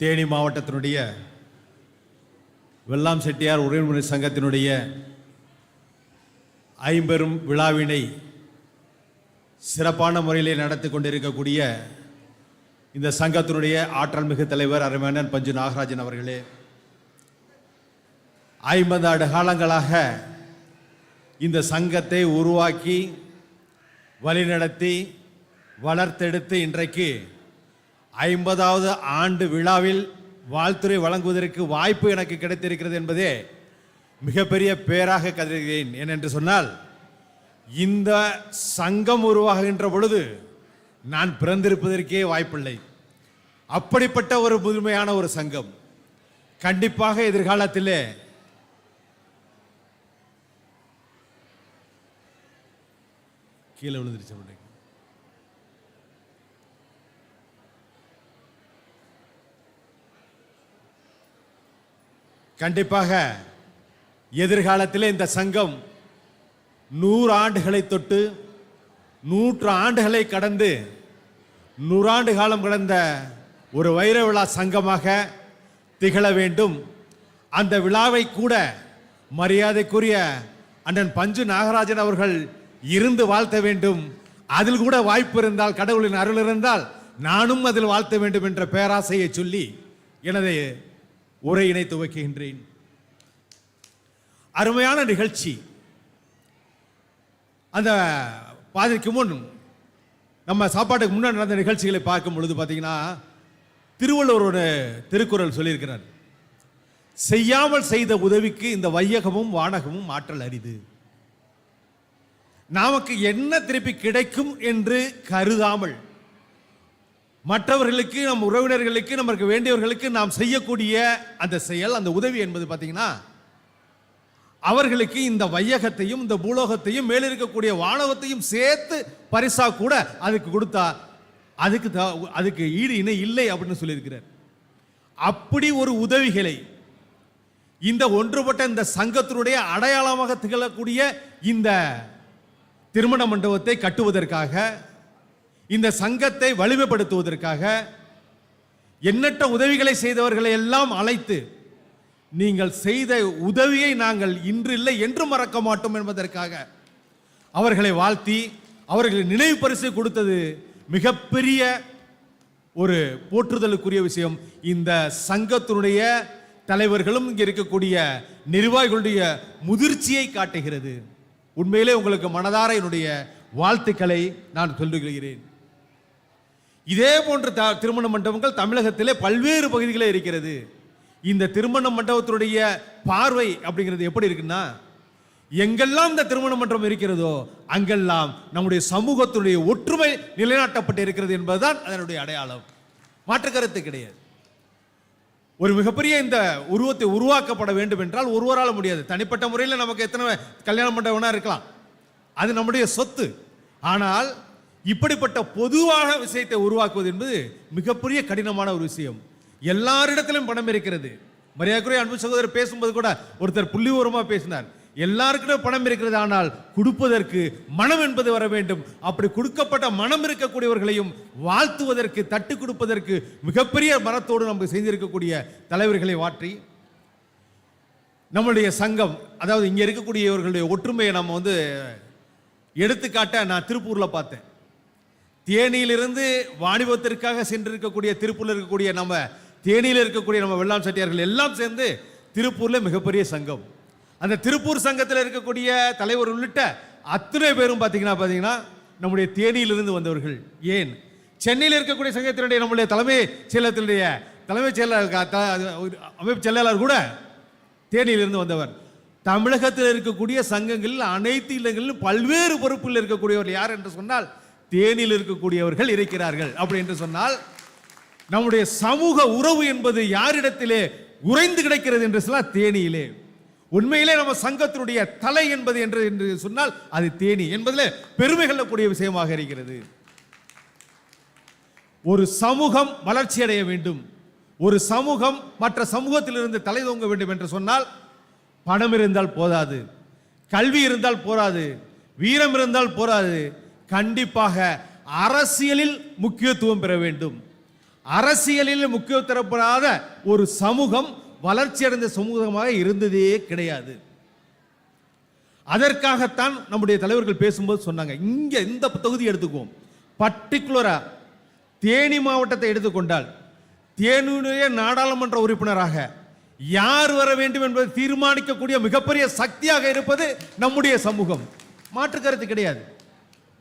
தேனி மாவட்டத்தினுடைய வெள்ளாம் செட்டியார் உறவினரை சங்கத்தினுடைய ஐம்பெரும் விழாவினை சிறப்பான முறையிலே நடத்தி கொண்டிருக்கக்கூடிய இந்த சங்கத்தினுடைய ஆற்றல் மிகு தலைவர் அருமேனன் பஞ்சு நாகராஜன் அவர்களே ஐம்பது ஆண்டு காலங்களாக இந்த சங்கத்தை உருவாக்கி வழிநடத்தி வளர்த்தெடுத்து இன்றைக்கு ஐம்பதாவது ஆண்டு விழாவில் வாழ்த்துறை வழங்குவதற்கு வாய்ப்பு எனக்கு கிடைத்திருக்கிறது என்பதே மிகப்பெரிய பேராக கருதுகிறேன். ஏனென்று சொன்னால் இந்த சங்கம் உருவாகின்ற பொழுது நான் பிறந்திருப்பதற்கே வாய்ப்பில்லை. அப்படிப்பட்ட ஒரு புதுமையான ஒரு சங்கம் கண்டிப்பாக எதிர்காலத்திலே கீழே விழுந்துருச்சு. கண்டிப்பாக எதிர்காலத்தில் இந்த சங்கம் நூறு ஆண்டுகளை தொட்டு நூற்று ஆண்டுகளை கடந்து நூறாண்டு காலம் கடந்த ஒரு வைர விழா சங்கமாக திகழ வேண்டும். அந்த விழாவை கூட மரியாதைக்குரிய அண்ணன் பஞ்சு நாகராஜன் அவர்கள் இருந்து வாழ்த்த வேண்டும். அதில் கூட வாய்ப்பு இருந்தால் கடவுளின் அருள் இருந்தால் நானும் அதில் வாழ்த்த வேண்டும் என்ற பேராசையை சொல்லி எனது உரையினை துவக்குகின்றேன். அருமையான நிகழ்ச்சி. அந்த பாதைக்கு முன் நம்ம சாப்பாட்டுக்கு முன்னாடி நடந்த நிகழ்ச்சிகளை பார்க்கும் பொழுது பார்த்தீங்கன்னா திருவள்ளுவரோட திருக்குறள் சொல்லியிருக்கிறார். செய்யாமல் செய்த உதவிக்கு இந்த வையகமும் வானகமும் ஆற்றல் அரிது. நமக்கு என்ன திருப்பி கிடைக்கும் என்று கருதாமல் மற்றவர்களுக்கு நம் உறவினர்களுக்கு நமக்கு வேண்டியவர்களுக்கு நாம் செய்யக்கூடிய அந்த செயல் அந்த உதவி என்பது பார்த்தீங்கன்னா அவர்களுக்கு இந்த வையகத்தையும் இந்த பூலோகத்தையும் மேலே இருக்கக்கூடிய வானகத்தையும் சேர்த்து பரிசா கூட அதுக்கு கொடுத்தா அதுக்கு த- அதுக்கு ஈடு இணை இல்லை அப்படின்னு சொல்லியிருக்கிறார். அப்படி ஒரு உதவிகளை இந்த ஒன்றுபட்ட இந்த சங்கத்தினுடைய அடையாளமாக திகழக்கூடிய இந்த திருமண மண்டபத்தை கட்டுவதற்காக இந்த சங்கத்தை வலிமைப்படுத்துவதற்காக எண்ணற்ற உதவிகளை செய்தவர்களை எல்லாம் அழைத்து நீங்கள் செய்த உதவியை நாங்கள் இன்று இல்லை என்று மறக்க மாட்டோம் என்பதற்காக அவர்களை வாழ்த்தி அவர்களை நினைவு பரிசு கொடுத்தது மிகப்பெரிய ஒரு போற்றுதலுக்குரிய விஷயம். இந்த சங்கத்தினுடைய தலைவர்களும் இங்கே இருக்கக்கூடிய நிர்வாகிகளுடைய முதிர்ச்சியை காட்டுகிறது. உண்மையிலே உங்களுக்கு மனதார என்னுடைய வாழ்த்துக்களை நான் சொல்லுகிறேன். இதே போன்ற த திருமண மண்டபங்கள் தமிழகத்திலே பல்வேறு பகுதிகளில் இருக்கிறது. இந்த திருமண மண்டபத்தினுடைய பார்வை அப்படிங்கிறது எப்படி இருக்குன்னா எங்கெல்லாம் இந்த திருமண மண்டபம் இருக்கிறதோ அங்கெல்லாம் நம்முடைய சமூகத்தினுடைய ஒற்றுமை நிலைநாட்டப்பட்டு இருக்கிறது என்பதுதான் அதனுடைய அடையாளம். மாற்று கருத்து கிடையாது. ஒரு மிகப்பெரிய இந்த உருவத்தை உருவாக்கப்பட வேண்டும் என்றால் ஒருவரால் முடியாது. தனிப்பட்ட முறையில் நமக்கு எத்தனை கல்யாண மண்டபம்னா இருக்கலாம். அது நம்முடைய சொத்து. ஆனால் இப்படிப்பட்ட பொதுவாக விஷயத்தை உருவாக்குவது என்பது மிகப்பெரிய கடினமான ஒரு விஷயம். எல்லாரிடத்திலும் பணம் இருக்கிறது. மரியாதைக்குரிய அன்பு சகோதரர் பேசும்போது கூட ஒருத்தர் புள்ளி பேசினார். எல்லாருக்கிட்டும் பணம் இருக்கிறது ஆனால் கொடுப்பதற்கு மனம் என்பது வர வேண்டும். அப்படி கொடுக்கப்பட்ட மனம் இருக்கக்கூடியவர்களையும் வாழ்த்துவதற்கு தட்டு கொடுப்பதற்கு மிகப்பெரிய மனத்தோடு நமக்கு செய்திருக்கக்கூடிய தலைவர்களை வாற்றி நம்மளுடைய சங்கம் அதாவது இங்கே இருக்கக்கூடியவர்களுடைய ஒற்றுமையை நம்ம வந்து எடுத்துக்காட்ட நான் திருப்பூரில் பார்த்தேன். தேனியிலிருந்து வாணிபத்திற்காக சென்றிருக்கக்கூடிய திருப்பூரில் இருக்கக்கூடிய நம்ம தேனியில் இருக்கக்கூடிய நம்ம வெள்ளாம் செட்டியார்கள் எல்லாம் சேர்ந்து திருப்பூரில் மிகப்பெரிய சங்கம். அந்த திருப்பூர் சங்கத்தில் இருக்கக்கூடிய தலைவர் உள்ளிட்ட அத்தனை பேரும் பார்த்தீங்கன்னா பார்த்தீங்கன்னா நம்முடைய தேனியிலிருந்து வந்தவர்கள். ஏன்? சென்னையில் இருக்கக்கூடிய சங்கத்தினுடைய நம்முடைய தலைமை செயலகத்தினுடைய தலைமைச் செயலாளர் அமைப்பு செயலாளர் கூட தேனியிலிருந்து வந்தவர். தமிழகத்தில் இருக்கக்கூடிய சங்கங்களில் அனைத்து இல்லங்களிலும் பல்வேறு பொறுப்பில் இருக்கக்கூடியவர் யார் என்று சொன்னால் தேனியில் இருக்கக்கூடியவர்கள் இருக்கிறார்கள் அப்படி என்று சொன்னால் நம்முடைய சமூக உறவு என்பது யாரிடத்திலே உறைந்து கிடைக்கிறது என்று சொன்னால் தேனியிலே. உண்மையிலே நம்ம சங்கத்தினுடைய தலை என்பது என்று என்று சொன்னால் அது தேனி என்பதில் பெருமை கொள்ளக்கூடிய விஷயமாக இருக்கிறது. ஒரு சமூகம் வளர்ச்சி அடைய வேண்டும். ஒரு சமூகம் மற்ற சமூகத்திலிருந்து தலை தோங்க வேண்டும் என்று சொன்னால் பணம் இருந்தால் போதாது. கல்வி இருந்தால் போராது வீரம் இருந்தால் போராது கண்டிப்பாக அரசியலில் முக்கியத்துவம் பெற வேண்டும். அரசியலில் முக்கியத்துவம் பெறாத ஒரு சமூகம் வளர்ச்சியடைந்த சமூகமாக இருந்ததே கிடையாது. அதற்காகத்தான் நம்முடைய தலைவர்கள் பேசும்போது சொன்னாங்க. இங்கே இந்த தொகுதி எடுத்துக்குவோம். பர்டிகுலராக தேனி மாவட்டத்தை எடுத்துக்கொண்டால் தேனியுடைய நாடாளுமன்ற உறுப்பினராக யார் வர வேண்டும் என்பதை தீர்மானிக்கக்கூடிய மிகப்பெரிய சக்தியாக இருப்பது நம்முடைய சமூகம். மாற்று கருத்து கிடையாது.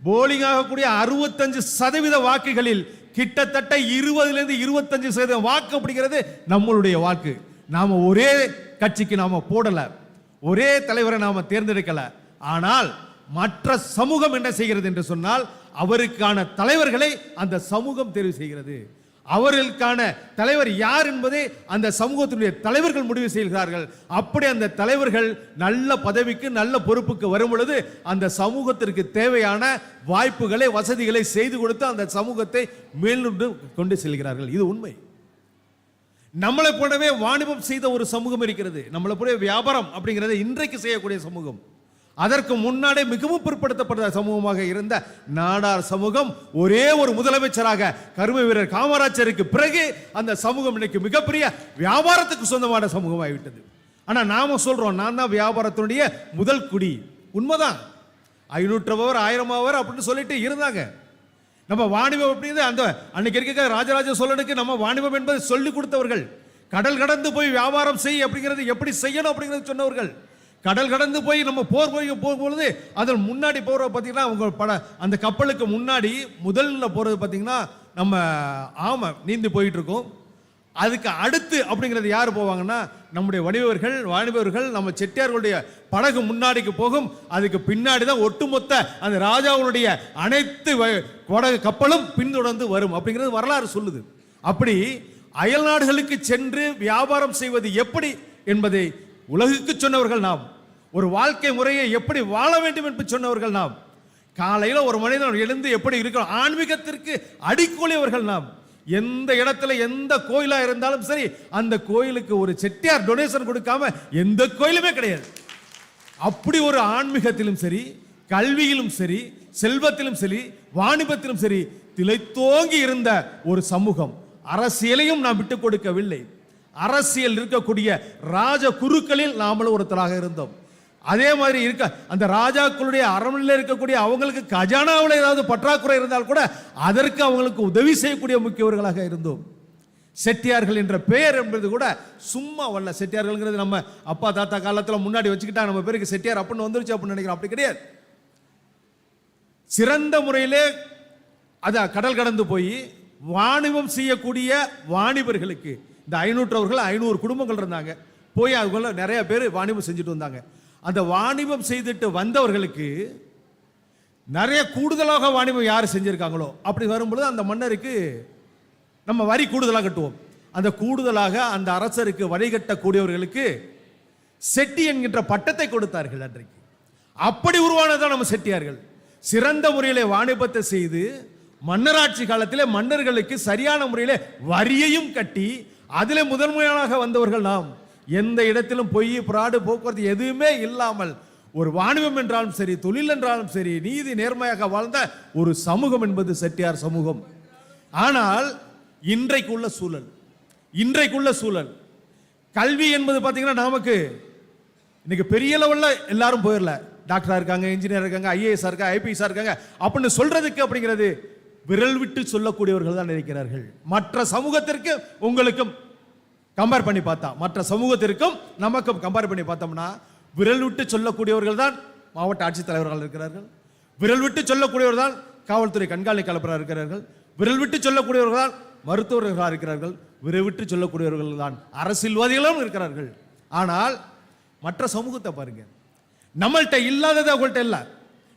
போலிங் ஆகக்கூடிய அறுபத்தஞ்சு சதவீத வாக்குகளில் கிட்டத்தட்ட இருபதுலேருந்து இருபத்தஞ்சு சதவீதம் வாக்கு அப்படிங்கிறது நம்மளுடைய வாக்கு. நாம் ஒரே கட்சிக்கு நாம் போடலை. ஒரே தலைவரை நாம் தேர்ந்தெடுக்கலை. ஆனால் மற்ற சமூகம் என்ன செய்கிறது என்று சொன்னால் அவருக்கான தலைவர்களை அந்த சமூகம் தேர்வு செய்கிறது. அவர்களுக்கான தலைவர் யார் என்பதை அந்த சமூகத்தினுடைய தலைவர்கள் முடிவு செய்கிறார்கள். அப்படி அந்த தலைவர்கள் நல்ல பதவிக்கு நல்ல பொறுப்புக்கு வரும் பொழுது அந்த சமூகத்திற்கு தேவையான வாய்ப்புகளை வசதிகளை செய்து கொடுத்து அந்த சமூகத்தை மேல்நொண்டு கொண்டு செல்கிறார்கள். இது உண்மை. நம்மளை போலவே வாணிபம் செய்த ஒரு சமூகம் இருக்கிறது. நம்மளை போலவே வியாபாரம் அப்படிங்கிறத இன்றைக்கு செய்யக்கூடிய சமூகம். அதற்கு முன்னாடி மிகவும் பிற்படுத்தப்பட்ட சமூகமாக இருந்த நாடார் சமூகம் ஒரே ஒரு முதலமைச்சராக கரும வீரர் காமராஜருக்கு பிறகு அந்த சமூகம் இன்னைக்கு மிகப்பெரிய வியாபாரத்துக்கு சொந்தமான சமூகமாகிவிட்டது. ஆனால் நாம சொல்றோம் நான் தான் வியாபாரத்தினுடைய முதல் குடி. உண்மைதான். ஐநூற்றவர் ஆயிரமாவர் அப்படின்னு சொல்லிட்டு இருந்தாங்க. நம்ம வாணிபம் அப்படிங்கிறது அந்த அன்னைக்கு இருக்க ராஜராஜ சோழனுக்கு நம்ம வாணிபம் என்பதை சொல்லி கொடுத்தவர்கள். கடல் கடந்து போய் வியாபாரம் செய் அப்படிங்கிறது எப்படி செய்யணும் அப்படிங்கிறது சொன்னவர்கள். கடல் கடந்து போய் நம்ம போர் போய் போகும்பொழுது அதில் முன்னாடி போகிற பார்த்தீங்கன்னா அவங்க பட அந்த கப்பலுக்கு முன்னாடி முதல்ல போகிறது பார்த்தீங்கன்னா நம்ம ஆமை நீந்து போயிட்டு இருக்கோம் அதுக்கு அடுத்து அப்படிங்கிறது யார் போவாங்கன்னா நம்முடைய வணிகர்கள் வாணிபவர்கள் நம்ம செட்டியார்களுடைய படகு முன்னாடிக்கு போகும். அதுக்கு பின்னாடி தான் ஒட்டுமொத்த அந்த ராஜாவுடைய அனைத்து படகு கப்பலும் பின்தொடர்ந்து வரும். அப்படிங்கிறது வரலாறு சொல்லுது. அப்படி அயல் நாடுகளுக்கு சென்று வியாபாரம் செய்வது எப்படி என்பதை உலகுக்கு சொன்னவர்கள் நாம். ஒரு வாழ்க்கை முறையை எப்படி வாழ வேண்டும் என்று சொன்னவர்கள் நாம். காலையில் ஒரு மனிதன் எழுந்து எப்படி இருக்கிறோம் ஆன்மீகத்திற்கு அடிக்கோலியவர்கள் நாம். எந்த இடத்துல எந்த கோயிலாக இருந்தாலும் சரி அந்த கோயிலுக்கு ஒரு செட்டியார் டொனேஷன் கொடுக்காம எந்த கோயிலுமே கிடையாது. அப்படி ஒரு ஆன்மீகத்திலும் சரி கல்வியிலும் சரி செல்வத்திலும் சரி வாணிபத்திலும் சரி திளைத்தோங்கி இருந்த ஒரு சமூகம். அரசியலையும் நாம் விட்டு கொடுக்கவில்லை. அரசியல் இருக்கக்கூடிய ராஜ குருக்களில் நாமளும் ஒருத்தராக இருந்தோம். அதே மாதிரி இருக்க அந்த ராஜாக்களுடைய அரண்மனையில் இருக்கக்கூடிய அவங்களுக்கு கஜானாவில் ஏதாவது பற்றாக்குறை இருந்தால் கூட அதற்கு அவங்களுக்கு உதவி செய்யக்கூடிய முக்கியவர்களாக இருந்தோம். செட்டியார்கள் என்ற பெயர் என்பது கூட சும்மா வரல. செட்டியார்கள்ங்கிறது நம்ம அப்பா தாத்தா காலத்தில் முன்னாடி வச்சுக்கிட்டா நம்ம பேருக்கு செட்டியார் அப்படின்னு வந்துருச்சு அப்படின்னு நினைக்கிறோம். அப்படி கிடையாது. சிறந்த முறையிலே அதான் கடல் கடந்து போய் வாணிபம் செய்யக்கூடிய வாணிபர்களுக்கு இந்த ஐநூற்றவர்கள் ஐநூறு குடும்பங்கள் இருந்தாங்க. போய் அதுக்குள்ள நிறைய பேர் வாணிபம் செஞ்சுட்டு வந்தாங்க. அந்த வாணிபம் செய்துட்டு வந்தவர்களுக்கு நிறைய கூடுதலாக வாணிபம் யார் செஞ்சுருக்காங்களோ அப்படி வரும்பொழுது அந்த மன்னருக்கு நம்ம வரி கூடுதலாக கட்டுவோம். அந்த கூடுதலாக அந்த அரசருக்கு வழிகட்டக்கூடியவர்களுக்கு செட்டி என்கின்ற பட்டத்தை கொடுத்தார்கள் அன்றைக்கு. அப்படி உருவானதான் நம்ம செட்டியார்கள். சிறந்த முறையிலே வாணிபத்தை செய்து மன்னராட்சி காலத்திலே மன்னர்களுக்கு சரியான முறையிலே வரியையும் கட்டி அதிலே முதன்மையாக வந்தவர்கள் நாம். எந்த இடத்திலும் பொய் பிராடு போக்குவரத்து எதுவுமே இல்லாமல் ஒரு வாணிபம் என்றாலும் சரி தொழில் என்றாலும் சரி நீதி நேர்மையாக வாழ்ந்த ஒரு சமூகம் என்பது செட்டியார் சமூகம். ஆனால் இன்றைக்குள்ள சூழல் இன்றைக்குள்ள சூழல். கல்வி என்பது பார்த்தீங்கன்னா நமக்கு இன்னைக்கு பெரிய லெவலில் எல்லாரும் போயிடல டாக்டராக இருக்காங்க இன்ஜினியர் இருக்காங்க ஐஏஎஸ் இருக்காங்க ஐபிஎஸ் இருக்காங்க. அப்படின்னு சொல்றதுக்கு அப்படிங்கிறது விரல் விட்டு சொல்லக்கூடியவர்கள் தான் இருக்கிறார்கள் மற்ற சமூகத்திற்கு உங்களுக்கும் கம்பேர் பண்ணி பார்த்தா. மற்ற சமூகத்திற்கும் நமக்கும் கம்பேர் பண்ணி பார்த்தோம்னா விரல் விட்டு சொல்லக்கூடியவர்கள் தான் மாவட்ட ஆட்சித்தலைவர்கள் இருக்கிறார்கள். விரல் விட்டு சொல்லக்கூடியவர்கள் தான் காவல்துறை கண்காணிப்பாளராக இருக்கிறார்கள். விரல் விட்டு சொல்லக்கூடியவர்கள் தான் மருத்துவர்களாக இருக்கிறார்கள். விரல் விட்டு சொல்லக்கூடியவர்கள் தான் அரசியல்வாதிகளும் இருக்கிறார்கள். ஆனால் மற்ற சமூகத்தை பாருங்க. நம்மள்கிட்ட இல்லாதது அவங்கள்ட்ட இல்லை.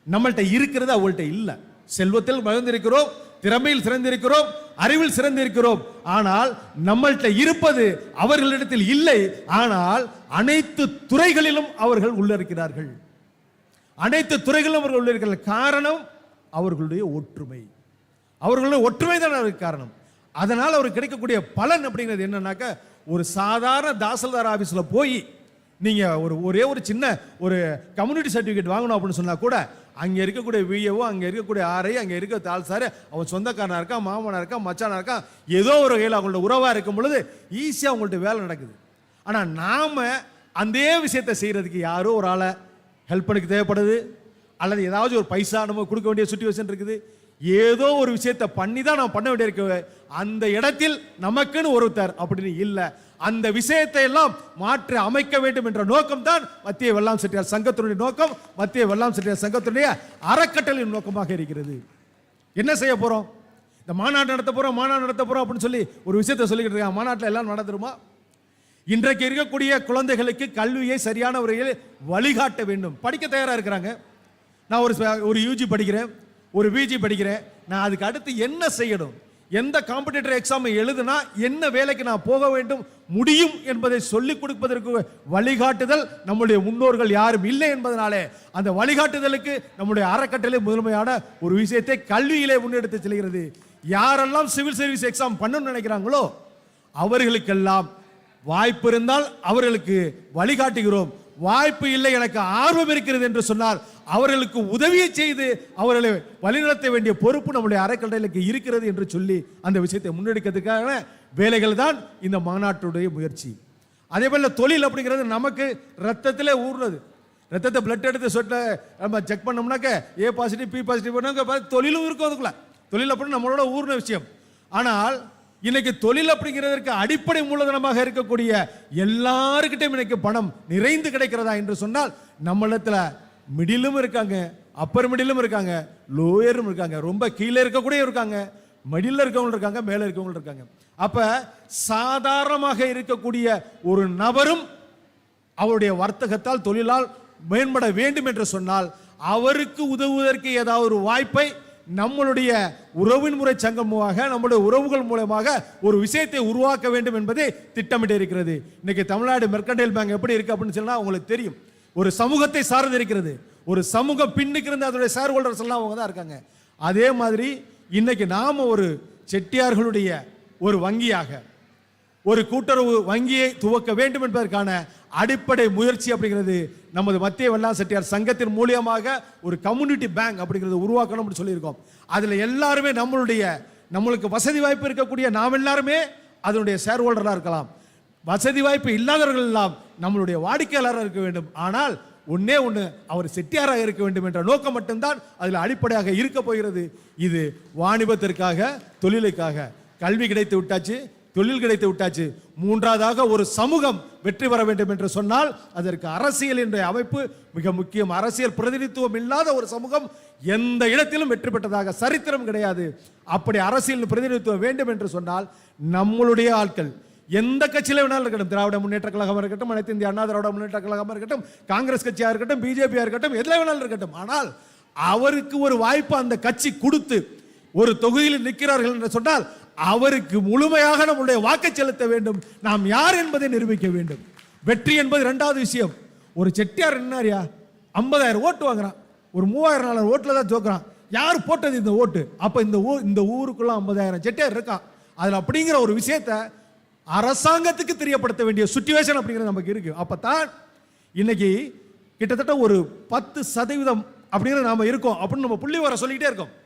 நம்மள்கிட்ட இருக்கிறது அவங்கள்ட்ட இல்லை. செல்வத்தில் மகிழ்ந்திருக்கிறோம் திறமையில் சிறந்திருக்கிறோம் அறிவில் சிறந்திருக்கிறோம். ஆனால் நம்மள்கிட்ட இருப்பது அவர்களிடத்தில் இல்லை. ஆனால் அனைத்து துறைகளிலும் அவர்கள் உள்ளிருக்கிறார்கள். அனைத்து துறைகளிலும் அவர்கள் உள்ள காரணம் அவர்களுடைய ஒற்றுமை. அவர்களுடைய ஒற்றுமை தான் அவருக்கு காரணம். அதனால் அவருக்கு கிடைக்கக்கூடிய பலன் அப்படிங்கிறது என்னன்னாக்க ஒரு சாதாரண தாசில்தார் ஆஃபீஸில் போய் நீங்கள் ஒரு ஒரே ஒரு சின்ன ஒரு கம்யூனிட்டி சர்டிஃபிகேட் வாங்கணும் அப்படின்னு சொன்னால் கூட அங்கே இருக்கக்கூடிய விஏஓ அங்கே இருக்கக்கூடிய ஆர்ஐ அங்கே இருக்க தால் சார் அவன் சொந்தக்காரனா இருக்கான் மாமனாக இருக்கான் மச்சானாக இருக்கான் ஏதோ ஒரு வகையில் அவங்களோட உறவாக இருக்கும் பொழுது ஈஸியாக அவங்கள்ட்ட வேலை நடக்குது. ஆனால் நாம் அந்த விஷயத்தை செய்கிறதுக்கு யாரோ ஒரு ஆளை ஹெல்ப் பண்ணக்கு தேவைப்படுது அல்லது ஏதாவது ஒரு பைசா நம்ம கொடுக்க வேண்டிய சுச்சுவேஷன் இருக்குது ஏதோ ஒரு விஷயத்தை பண்ணி தான் நம்ம பண்ண வேண்டியிருக்கு. அந்த இடத்தில் நமக்குன்னு ஒருத்தர் அப்படின்னு இல்லை. அந்த விஷயத்தை எல்லாம் மாற்றி அமைக்க வேண்டும் என்ற நோக்கம் தான் மத்திய வெள்ளாம் செட்டியார் சங்கத்தினுடைய நோக்கம். மத்திய வெள்ளாம் செட்டியார் சங்கத்தினுடைய அறக்கட்டளையின் நோக்கமாக இருக்கிறது. என்ன செய்ய போகிறோம் இந்த மாநாடு நடத்த போகிறோம் மாநாடு நடத்த போகிறோம் அப்படின்னு சொல்லி ஒரு விஷயத்தை சொல்லிக்கிட்டு இருக்காங்க. மாநாட்டில் எல்லாம் நடந்துருமா? இன்றைக்கு இருக்கக்கூடிய குழந்தைகளுக்கு கல்வியை சரியான முறையில் வழிகாட்ட வேண்டும். படிக்க தயாராக இருக்கிறாங்க. நான் ஒரு ஒரு யூஜி படிக்கிறேன். ஒரு பிஜி படிக்கிறேன். நான் அதுக்கு அடுத்து என்ன செய்யணும்? எந்த காம்படிட்டர் எக்ஸாம் எழுதுனா என்ன வேலைக்கு நான் போக வேண்டும்? முடியும் என்பதை சொல்லிக் கொடுப்பதற்கு வழிகாட்டுதல் நம்முடைய முன்னோர்கள் யாரும் இல்லை என்பதனாலே அந்த வழிகாட்டுதலுக்கு நம்முடைய அறக்கட்டளை முதன்மையான ஒரு விஷயத்தை கல்வியிலே முன்னெடுத்து செல்கிறது. யாரெல்லாம் சிவில் சர்வீஸ் எக்ஸாம் பண்ணணும்னு நினைக்கிறாங்களோ அவர்களுக்கெல்லாம் வாய்ப்பு இருந்தால் அவர்களுக்கு வழிகாட்டுகிறோம். வாய்ப்பு இல்லை எனக்கு ஆர்வம் இருக்கிறது என்று சொன்னால் அவர்களுக்கு உதவியை செய்து அவர்களை வழிநடத்த வேண்டிய பொறுப்பு நம்முடைய அறக்கட்டளைக்கு இருக்கிறது என்று சொல்லி அந்த விஷயத்தை முன்னெடுக்கிறதுக்கான வேலைகள் தான் இந்த மாநாட்டுடைய முயற்சி. அதே போல தொழில் அப்படிங்கிறது நமக்கு ரத்தத்தில் ஊர்றது ரத்தத்தை பிளட் எடுத்து சொட்ட நம்ம செக் பண்ணோம்னாக்க ஏ பாசிட்டிவ் பி பாசிட்டிவ் தொழிலும் இருக்கும் அதுக்குள்ள. தொழில் அப்படின்னு நம்மளோட ஊர்ன விஷயம். ஆனால் இன்னைக்கு தொழில் அப்படிங்கிறதற்கு அடிப்படை மூலதனமாக இருக்கக்கூடிய எல்லாருக்கிட்டையும் இன்னைக்கு பணம் நிறைந்து கிடைக்கிறதா என்று சொன்னால் நம்மளிடத்துல மிடிலும் இருக்காங்க அப்பர் மிடிலும் இருக்காங்க லோயரும் இருக்காங்க. ரொம்ப கீழே இருக்கக்கூடிய இருக்காங்க மிடில் இருக்கவங்க இருக்காங்க மேலே இருக்கவங்க இருக்காங்க. அப்ப சாதாரணமாக இருக்கக்கூடிய ஒரு நபரும் அவருடைய வர்த்தகத்தால் தொழிலால் மேம்பட வேண்டும் என்று சொன்னால் அவருக்கு உதவுவதற்கு ஏதாவது ஒரு வாய்ப்பை நம்மளுடைய உறவின் முறை சங்கம் மூலமாக நம்முடைய உறவுகள் மூலமாக ஒரு விஷயத்தை உருவாக்க வேண்டும் என்பதை திட்டமிட்டு இருக்கிறது இன்னைக்கு தமிழ்நாடு மெர்கண்டைல் பேங்க் எப்படி இருக்கு அப்படின்னு சொன்னால் உங்களுக்கு தெரியும். ஒரு சமூகத்தை சார்ந்து இருக்கிறது. ஒரு சமூகம் பின்னுக்கு இருந்து அதனுடைய ஷேர் ஹோல்டர்ஸ் எல்லாம் அவங்க தான் இருக்காங்க. அதே மாதிரி இன்னைக்கு நாம் ஒரு செட்டியார்களுடைய ஒரு வங்கியாக ஒரு கூட்டுறவு வங்கியை துவக்க வேண்டும் என்பதற்கான அடிப்படை முயற்சி அப்படிங்கிறது நமது மத்திய வெள்ளா செட்டியார் சங்கத்தின் மூலியமாக ஒரு கம்யூனிட்டி பேங்க் அப்படிங்கிறது உருவாக்கணும் அப்படின்னு சொல்லியிருக்கோம். அதில் எல்லாருமே நம்மளுடைய நம்மளுக்கு வசதி வாய்ப்பு இருக்கக்கூடிய நாம் எல்லாருமே அதனுடைய ஷேர் ஹோல்டராக இருக்கலாம். வசதி வாய்ப்பு இல்லாதவர்கள் எல்லாம் நம்மளுடைய வாடிக்கையாளராக இருக்க வேண்டும். ஆனால் ஒன்னே ஒன்று அவர் செட்டியாராக இருக்க வேண்டும் என்ற நோக்கம் மட்டும்தான் அதில் அடிப்படையாக இருக்க போகிறது. இது வாணிபத்திற்காக தொழிலுக்காக. கல்வி கிடைத்து விட்டாச்சு தொழில் கிடைத்து விட்டாச்சு. மூன்றாவதாக ஒரு சமூகம் வெற்றி பெற வேண்டும் என்று சொன்னால் அதற்கு அரசியல் என்ற அமைப்பு மிக முக்கியம். அரசியல் பிரதிநிதித்துவம் இல்லாத ஒரு சமூகம் எந்த இடத்திலும் வெற்றி பெற்றதாக சரித்திரம் கிடையாது. அப்படி அரசியல் பிரதிநிதித்துவம் வேண்டும் என்று சொன்னால் நம்மளுடைய ஆட்கள் எந்த கட்சியில வேணாலும் இருக்கட்டும். திராவிட முன்னேற்ற கழகமாக இருக்கட்டும் அனைத்து இந்திய அண்ணா திராவிட முன்னேற்ற கழகமாக இருக்கட்டும் காங்கிரஸ் கட்சியாக இருக்கட்டும் பிஜேபியாக இருக்கட்டும் எதில் வேணாலும் இருக்கட்டும். ஆனால் அவருக்கு ஒரு வாய்ப்பு அந்த கட்சி கொடுத்து ஒரு தொகுதியில் நிற்கிறார்கள் என்று சொன்னால் அவருக்கு முழுமையாக நம்முடைய வாக்கை செலுத்த வேண்டும். நாம் யார் என்பதை நிரூபிக்க வேண்டும். வெற்றி என்பது ரெண்டாவது விஷயம். ஒரு செட்டியார் என்னாரியா ஐம்பதாயிரம் ஓட்டு வாங்குறான். ஒரு மூவாயிரம் நாலாயிரம் ஓட்டில் தான் தோக்குறான். யார் போட்டது இந்த ஓட்டு? அப்போ இந்த ஊ இந்த ஊருக்குள்ள ஐம்பதாயிரம் செட்டியார் இருக்கான். அதில் அப்படிங்கிற ஒரு விஷயத்தை அரசாங்கத்துக்கு தெரியப்படுத்த வேண்டிய சுச்சுவேஷன் அப்படிங்கிறது நமக்கு இருக்கு. அப்பதான் இன்னைக்கு கிட்டத்தட்ட ஒரு பத்து சதவீதம் அப்படிங்கிற நாம் இருக்கோம் அப்படின்னு நம்ம புள்ளி வர சொல்லிக்கிட்டே இருக்கோம்.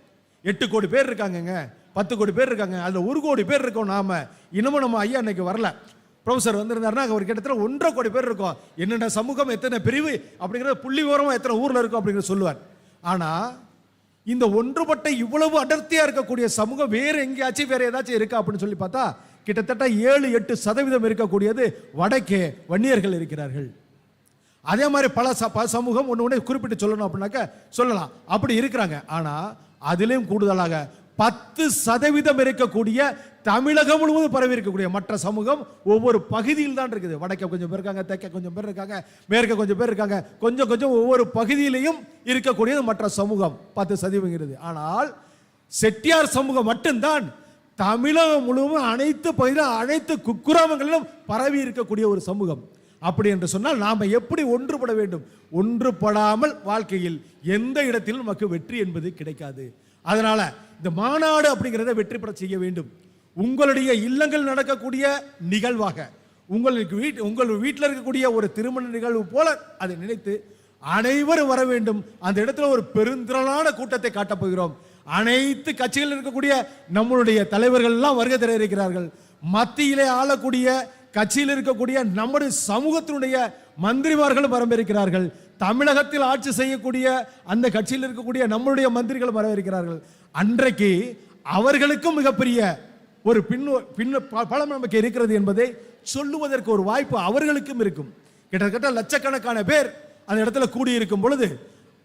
எட்டு கோடி பேர் இருக்காங்கங்க. பத்து கோடி பேர் இருக்காங்க. அதில் ஒரு கோடி பேர் இருக்கோம் நாம். இன்னமும் நம்ம ஐயா இன்னைக்கு வரல. ப்ரொஃபஸர் வந்திருந்தாருன்னா அவர் கிட்டத்தட்ட ஒன்றரை கோடி பேர் இருக்கோம். என்னென்ன சமூகம் எத்தனை பிரிவு அப்படிங்கிறத புள்ளி விவரமா எத்தனை ஊரில் இருக்கும் அப்படிங்கிறத சொல்லுவார். ஆனால் இந்த ஒன்றுபட்ட இவ்வளவு அடர்த்தியாக இருக்கக்கூடிய சமூகம் வேறு எங்கேயாச்சும் வேறு ஏதாச்சும் இருக்கா அப்படின்னு சொல்லி பார்த்தா கிட்டத்தட்ட ஏழு எட்டு சதவீதம் இருக்கக்கூடியது வடக்கே வன்னியர்கள் இருக்கிறார்கள். அதே மாதிரி பல ச பல சமூகம் ஒன்று ஒன்று குறிப்பிட்டு சொல்லணும் அப்படின்னாக்க சொல்லலாம். அப்படி இருக்கிறாங்க. ஆனால் அதிலையும் கூடுதலாக பத்து சதவீதம் இருக்கக்கூடிய தமிழகம் முழுவதும் பரவி இருக்கக்கூடிய மற்ற சமூகம் ஒவ்வொரு பகுதியில் தான் இருக்குது. வடக்க கொஞ்சம் பேர் இருக்காங்க தெற்க கொஞ்சம் பேர் இருக்காங்க மேற்க கொஞ்சம் பேர் இருக்காங்க. கொஞ்சம் கொஞ்சம் ஒவ்வொரு பகுதியிலையும் இருக்கக்கூடியது மற்ற சமூகம். பத்து சதவீதங்கிறது ஆனால் செட்டியார் சமூகம் மட்டும்தான் தமிழகம் முழுவதும் அனைத்து பகுதியிலும் அனைத்து குக்கிராமங்களிலும் பரவி இருக்கக்கூடிய ஒரு சமூகம். அப்படி என்று சொன்னால் நாம் எப்படி ஒன்றுபட வேண்டும்? ஒன்றுபடாமல் வாழ்க்கையில் எந்த இடத்திலும் நமக்கு வெற்றி என்பது கிடைக்காது. அதனால் இந்த மாநாடு அப்படிங்கிறத வெற்றி பெற செய்ய வேண்டும். உங்களுடைய இல்லங்கள் நடக்கக்கூடிய நிகழ்வாக உங்களுக்கு வீட் உங்கள் வீட்டில் இருக்கக்கூடிய ஒரு திருமண நிகழ்வு போல அதை நினைத்து அனைவரும் வர வேண்டும். அந்த இடத்துல ஒரு பெருந்திரளான கூட்டத்தை காட்டப் போகிறோம். அனைத்து கட்சிகளில் இருக்கக்கூடிய நம்மளுடைய தலைவர்கள்லாம் வருகை தர இருக்கிறார்கள். மத்தியிலே ஆளக்கூடிய கட்சியில் இருக்கக்கூடிய நம்முடைய சமூகத்தினுடைய மந்திரிமார்களும் வரவிருக்கிறார்கள் தமிழகத்தில் ஆட்சி செய்யக்கூடிய அந்த கட்சியில் இருக்கக்கூடிய நம்மளுடைய மந்திரிகள் வரவிருக்கிறார்கள் அன்றைக்கு அவர்களுக்கும் மிகப்பெரிய ஒரு பின் பின்ன ப- பலம் நமக்கு இருக்கிறது என்பதை சொல்லுவதற்கு ஒரு வாய்ப்பு அவர்களுக்கும் இருக்கும். கிட்டத்தட்ட லட்சக்கணக்கான பேர் அந்த இடத்துல கூடியிருக்கும் பொழுது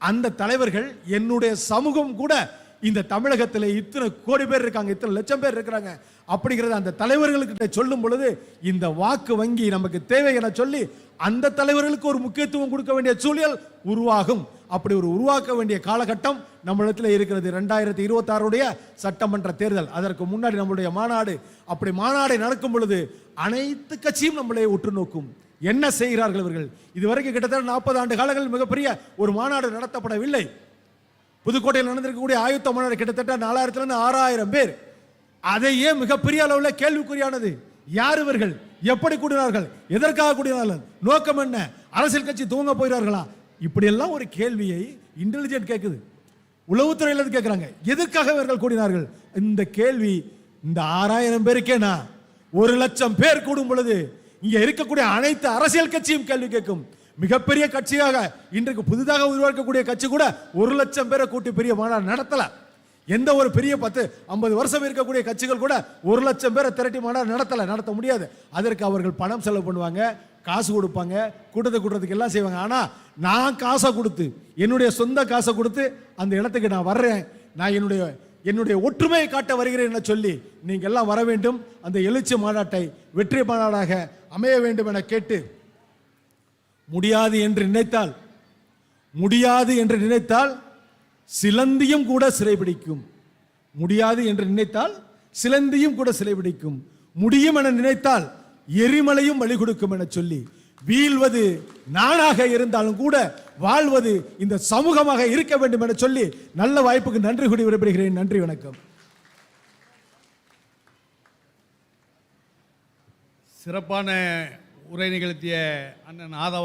அந்த தலைவர்கள் என்னுடைய சமூகம் கூட இந்த தமிழகத்தில் இத்தனை கோடி பேர் இருக்காங்க இத்தனை லட்சம் பேர் இருக்கிறாங்க. அப்படிங்கிறத அந்த தலைவர்களுக்கிட்ட சொல்லும் பொழுது இந்த வாக்கு வங்கி நமக்கு தேவை என சொல்லி அந்த தலைவர்களுக்கு ஒரு முக்கியத்துவம் கொடுக்க வேண்டிய சூழல் உருவாகும். அப்படி ஒரு உருவாக்க வேண்டிய காலகட்டம் நம்மளிடத்தில் இருக்கிறது. ரெண்டாயிரத்தி இருபத்தாறுடைய சட்டமன்ற தேர்தல். அதற்கு முன்னாடி நம்மளுடைய மாநாடு. அப்படி மாநாடு நடக்கும் பொழுது அனைத்து கட்சியும் நம்மளே உற்று நோக்கும். என்ன செய்கிறார்கள் இவர்கள்? இதுவரைக்கும் கிட்டத்தட்ட நாற்பது ஆண்டு காலங்கள் மிகப்பெரிய ஒரு மாநாடு நடத்தப்படவில்லை. புதுக்கோட்டையில் நடந்திருக்கக்கூடிய ஆயுத்த மாநாடு கிட்டத்தட்ட நாலாயிரத்துல இருந்து ஆறாயிரம் பேர். அதையே மிகப்பெரிய அளவில் கேள்விக்குறியானது. யார் இவர்கள்? எப்படி கூடினார்கள்? எதற்காக கூடினார்கள்? நோக்கம் என்ன? அரசியல் கட்சி தூங்க போயிறார்களா இப்படியெல்லாம் ஒரு கேள்வியை இன்டெலிஜென்ட் கேட்குது உளவுத்துறையில் இருந்து கேட்குறாங்க எதற்காக இவர்கள் கூடினார்கள்? இந்த கேள்வி இந்த ஆறாயிரம் பேருக்கேனா? ஒரு லட்சம் பேர் கூடும் பொழுது இங்கே இருக்கக்கூடிய அனைத்து அரசியல் கட்சியும் கேள்வி கேட்கும். மிகப்பெரிய கட்சியாக இன்றைக்கு புதிதாக உருவாக்கக்கூடிய கட்சி கூட ஒரு லட்சம் பேரை கூட்டி பெரிய மாநாடு நடத்தல. எந்த ஒரு பெரிய பத்து ஐம்பது வருஷம் இருக்கக்கூடிய கட்சிகள் கூட ஒரு லட்சம் பேரை திரட்டி மாநாடு நடத்தல. நடத்த முடியாது. அதற்கு அவர்கள் பணம் செலவு பண்ணுவாங்க காசு கொடுப்பாங்க கூட்டத்தை கூட்டுறதுக்கு எல்லாம் செய்வாங்க. ஆனால் நான் காசை கொடுத்து என்னுடைய சொந்த காசை கொடுத்து அந்த இடத்துக்கு நான் வர்றேன். நான் என்னுடைய என்னுடைய ஒற்றுமையை காட்ட வருகிறேன் என சொல்லி நீங்கள் எல்லாம் வர வேண்டும். அந்த எழுச்சி மாநாட்டை வெற்றி மாநாடாக அமைய வேண்டும் என கேட்டு முடியாது என்று நினைத்தால் முடியாது என்று நினைத்தால் சிலந்தியும் கூட சிறைபிடிக்கும் முடியாது என்று நினைத்தால் சிலந்தியும் கூட சிறைபிடிக்கும் முடியும் என நினைத்தால் எரிமலையும் வழி கொடுக்கும் என சொல்லி வீழ்வது நானாக இருந்தாலும் கூட வாழ்வது இந்த சமூகமாக இருக்க வேண்டும் என சொல்லி நல்ல வாய்ப்புக்கு நன்றி கூடி விடைபெறுகிறேன். நன்றி வணக்கம். சிறப்பான உரை நிகழ்த்திய அண்ணன் ஆதவா